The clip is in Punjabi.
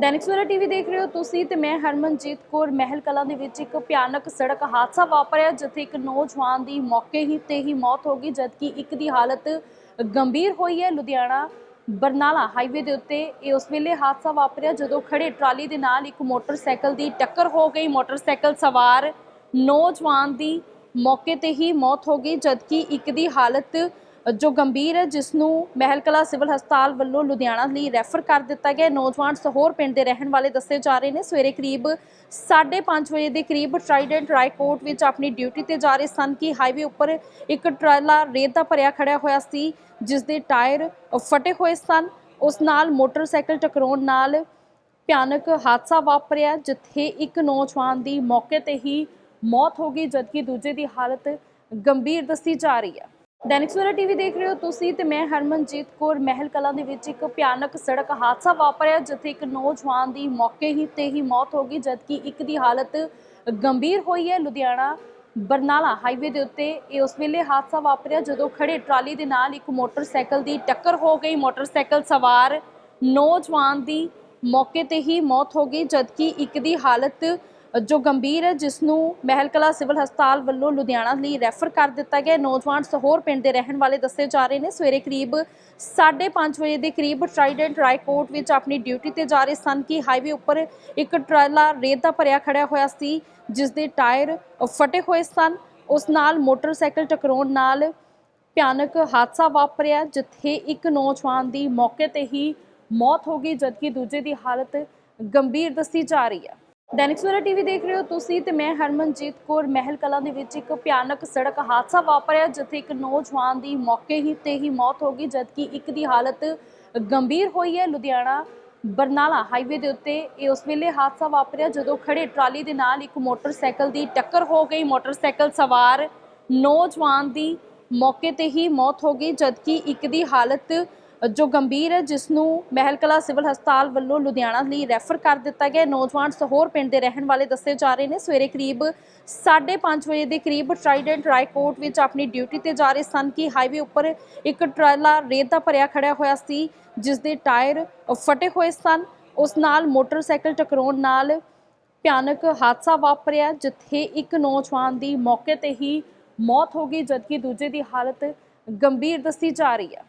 ਦੈਨਿਕ ਸਵੇਰਾ ਟੀਵੀ ਦੇਖ ਰਹੇ ਹੋ ਤੁਸੀਂ ਤੇ ਮੈਂ ਹਰਮਨਜੀਤ ਕੌਰ। ਮਹਿਲ ਕਲਾਂ ਦੇ ਵਿੱਚ ਇੱਕ ਭਿਆਨਕ ਸੜਕ ਹਾਦਸਾ ਵਾਪਰਿਆ ਜਿੱਥੇ ਇੱਕ ਨੌਜਵਾਨ ਦੀ ਮੌਕੇ ਹੀ ਤੇ ਹੀ ਮੌਤ ਹੋ ਗਈ, ਜਦਕਿ ਇੱਕ ਦੀ ਹਾਲਤ ਗੰਭੀਰ ਹੋਈ ਹੈ। ਲੁਧਿਆਣਾ ਬਰਨਾਲਾ ਹਾਈਵੇ ਦੇ ਉੱਤੇ ਇਹ ਉਸ ਵੇਲੇ ਹਾਦਸਾ ਵਾਪਰਿਆ ਜਦੋਂ ਖੜੇ ਟਰਾਲੀ ਦੇ ਨਾਲ ਇੱਕ ਮੋਟਰਸਾਈਕਲ ਦੀ ਟੱਕਰ ਹੋ ਗਈ। ਮੋਟਰਸਾਈਕਲ ਸਵਾਰ ਨੌਜਵਾਨ ਦੀ ਮੌਕੇ ਤੇ ਹੀ ਮੌਤ ਹੋ ਗਈ, ਜਦਕਿ ਇੱਕ ਦੀ ਹਾਲਤ ਜੋ ਗੰਭੀਰ ਹੈ ਜਿਸ ਨੂੰ ਮਹਿਲ ਕਲਾ ਸਿਵਲ ਹਸਪਤਾਲ ਵੱਲੋਂ ਲੁਧਿਆਣਾ ਲਈ ਰੈਫਰ ਕਰ ਦਿੱਤਾ ਗਿਆ ਨੌਜਵਾਨ ਸਹੋਰ ਪਿੰਡ ਦੇ ਰਹਿਣ ਵਾਲੇ ਦੱਸੇ ਜਾ ਰਹੇ ਨੇ, ਸਵੇਰੇ ਕਰੀਬ 5:30 ਵਜੇ ਦੇ ਕਰੀਬ ਟ੍ਰਾਈਡੈਂਟ ਰਾਏਕੋਟ ਵਿੱਚ ਆਪਣੀ ਡਿਊਟੀ ਤੇ ਜਾ ਰਹੇ ਸਨ ਕਿ ਹਾਈਵੇ ਉੱਪਰ ਇੱਕ ਟਰਾਲਾ ਰੇਤ ਦਾ ਭਰਿਆ ਖੜਿਆ ਹੋਇਆ ਸੀ ਜਿਸ ਦੇ ਟਾਇਰ ਫਟੇ ਹੋਏ ਸਨ। ਉਸ ਨਾਲ ਮੋਟਰਸਾਈਕਲ ਟਕਰਾਉਣ ਨਾਲ ਭਿਆਨਕ ਹਾਦਸਾ ਵਾਪਰਿਆ, ਜਿੱਥੇ ਇੱਕ ਨੌਜਵਾਨ ਦੀ ਮੌਕੇ ਤੇ ਹੀ ਮੌਤ ਹੋ ਗਈ, ਜਦਕਿ ਦੂਜੇ ਦੀ ਹਾਲਤ ਗੰਭੀਰ ਦੱਸੀ ਜਾ ਰਹੀ ਹੈ। ਦੈਨਿਕ ਸਵੇਰਾ ਟੀਵੀ ਦੇਖ ਰਹੇ ਹੋ ਤੁਸੀਂ ਤੇ ਮੈਂ ਹਰਮਨਜੀਤ ਕੌਰ। ਮਹਿਲ ਕਲਾਂ ਦੇ ਵਿੱਚ ਇੱਕ ਭਿਆਨਕ ਸੜਕ ਹਾਦਸਾ ਵਾਪਰਿਆ, ਜਿੱਥੇ ਇੱਕ ਨੌਜਵਾਨ ਦੀ ਮੌਕੇ ਹੀ ਤੇ ਹੀ ਮੌਤ ਹੋ ਗਈ, ਜਦਕਿ ਇੱਕ ਦੀ ਹਾਲਤ ਗੰਭੀਰ ਹੋਈ ਹੈ। ਲੁਧਿਆਣਾ ਬਰਨਾਲਾ ਹਾਈਵੇ ਦੇ ਉੱਤੇ ਇਹ ਉਸ ਵੇਲੇ ਹਾਦਸਾ ਵਾਪਰਿਆ, ਜਦੋਂ ਖੜੇ ਟਰਾਲੀ ਦੇ ਨਾਲ ਇੱਕ ਮੋਟਰਸਾਈਕਲ ਦੀ ਟੱਕਰ ਹੋ ਗਈ। ਮੋਟਰਸਾਈਕਲ ਸਵਾਰ ਨੌਜਵਾਨ ਦੀ ਮੌਕੇ ਤੇ ਹੀ ਮੌਤ ਹੋ ਗਈ, ਜਦਕਿ ਇੱਕ ਦੀ ਹਾਲਤ ਜੋ ਗੰਭੀਰ ਹੈ ਜਿਸ ਨੂੰ ਮਹਿਲ ਕਲਾ ਸਿਵਲ ਹਸਪਤਾਲ ਵੱਲੋਂ ਲੁਧਿਆਣਾ ਲਈ ਰੈਫਰ ਕਰ ਦਿੱਤਾ ਗਿਆ ਨੌਜਵਾਨ ਸਹੋਰ ਪਿੰਡ ਦੇ ਰਹਿਣ ਵਾਲੇ ਦੱਸੇ ਜਾ ਰਹੇ ਨੇ, ਸਵੇਰੇ ਕਰੀਬ 5:30 ਵਜੇ ਦੇ ਕਰੀਬ ਟ੍ਰਾਈਡੈਂਟ ਰਾਏਕੋਟ ਵਿੱਚ ਆਪਣੀ ਡਿਊਟੀ ਤੇ ਜਾ ਰਹੇ ਸਨ ਕਿ ਹਾਈਵੇ ਉੱਪਰ ਇੱਕ ਟਰਾਲਾ ਰੇਤ ਦਾ ਭਰਿਆ ਖੜਿਆ ਹੋਇਆ ਸੀ ਜਿਸ ਦੇ ਟਾਇਰ ਫਟੇ ਹੋਏ ਸਨ। ਉਸ ਨਾਲ ਮੋਟਰਸਾਈਕਲ ਟਕਰਾਉਣ ਨਾਲ ਭਿਆਨਕ ਹਾਦਸਾ ਵਾਪਰਿਆ, ਜਿੱਥੇ ਇੱਕ ਨੌਜਵਾਨ ਦੀ ਮੌਕੇ ਤੇ ਹੀ ਮੌਤ ਹੋ ਗਈ, ਜਦਕਿ ਦੂਜੇ ਦੀ ਹਾਲਤ ਗੰਭੀਰ ਦੱਸੀ ਜਾ ਰਹੀ ਹੈ। ਦੈਨਿਕ ਸਵੇਰਾ ਟੀਵੀ ਦੇਖ ਰਹੇ ਹੋ ਤੁਸੀਂ ਤੇ ਮੈਂ ਹਰਮਨਜੀਤ ਕੌਰ। ਮਹਿਲ ਕਲਾਂ ਦੇ ਵਿੱਚ ਇੱਕ ਭਿਆਨਕ ਸੜਕ ਹਾਦਸਾ ਵਾਪਰਿਆ, ਜਿੱਥੇ ਇੱਕ ਨੌਜਵਾਨ ਦੀ ਮੌਕੇ ਹੀ ਤੇ ਹੀ ਮੌਤ ਹੋ ਗਈ, ਜਦਕਿ ਇੱਕ ਦੀ ਹਾਲਤ ਗੰਭੀਰ ਹੋਈ ਹੈ। ਲੁਧਿਆਣਾ ਬਰਨਾਲਾ ਹਾਈਵੇ ਦੇ ਉੱਤੇ ਇਹ ਉਸ ਵੇਲੇ ਹਾਦਸਾ ਵਾਪਰਿਆ, ਜਦੋਂ ਖੜੇ ਟਰਾਲੀ ਦੇ ਨਾਲ ਇੱਕ ਮੋਟਰਸਾਈਕਲ ਦੀ ਟੱਕਰ ਹੋ ਗਈ। ਮੋਟਰਸਾਈਕਲ ਸਵਾਰ ਨੌਜਵਾਨ ਦੀ ਮੌਕੇ ਤੇ ਹੀ ਮੌਤ ਹੋ ਗਈ, ਜਦਕਿ ਇੱਕ ਦੀ ਹਾਲਤ ਜੋ ਗੰਭੀਰ ਹੈ ਜਿਸ ਨੂੰ ਮਹਿਲ ਕਲਾ ਸਿਵਲ ਹਸਪਤਾਲ ਵੱਲੋਂ ਲੁਧਿਆਣਾ ਲਈ ਰੈਫਰ ਕਰ ਦਿੱਤਾ ਗਿਆ ਨੌਜਵਾਨ ਸਹੋਰ ਪਿੰਡ ਦੇ ਰਹਿਣ ਵਾਲੇ ਦੱਸੇ ਜਾ ਰਹੇ ਨੇ, ਸਵੇਰੇ ਕਰੀਬ 5:30 ਵਜੇ ਦੇ ਕਰੀਬ ਟ੍ਰਾਈਡੈਂਟ ਰਾਏਕੋਟ ਵਿੱਚ ਆਪਣੀ ਡਿਊਟੀ ਤੇ ਜਾ ਰਹੇ ਸਨ ਕਿ ਹਾਈਵੇ ਉੱਪਰ ਇੱਕ ਟਰਾਲਾ ਰੇਤ ਦਾ ਭਰਿਆ ਖੜਿਆ ਹੋਇਆ ਸੀ ਜਿਸ ਦੇ ਟਾਇਰ ਫਟੇ ਹੋਏ ਸਨ। ਉਸ ਨਾਲ ਮੋਟਰਸਾਈਕਲ ਟਕਰਾਉਣ ਨਾਲ ਭਿਆਨਕ ਹਾਦਸਾ ਵਾਪਰਿਆ, ਜਿੱਥੇ ਇੱਕ ਨੌਜਵਾਨ ਦੀ ਮੌਕੇ ਤੇ ਹੀ ਮੌਤ ਹੋ ਗਈ, ਜਦਕਿ ਦੂਜੇ ਦੀ ਹਾਲਤ ਗੰਭੀਰ ਦੱਸੀ ਜਾ ਰਹੀ ਹੈ।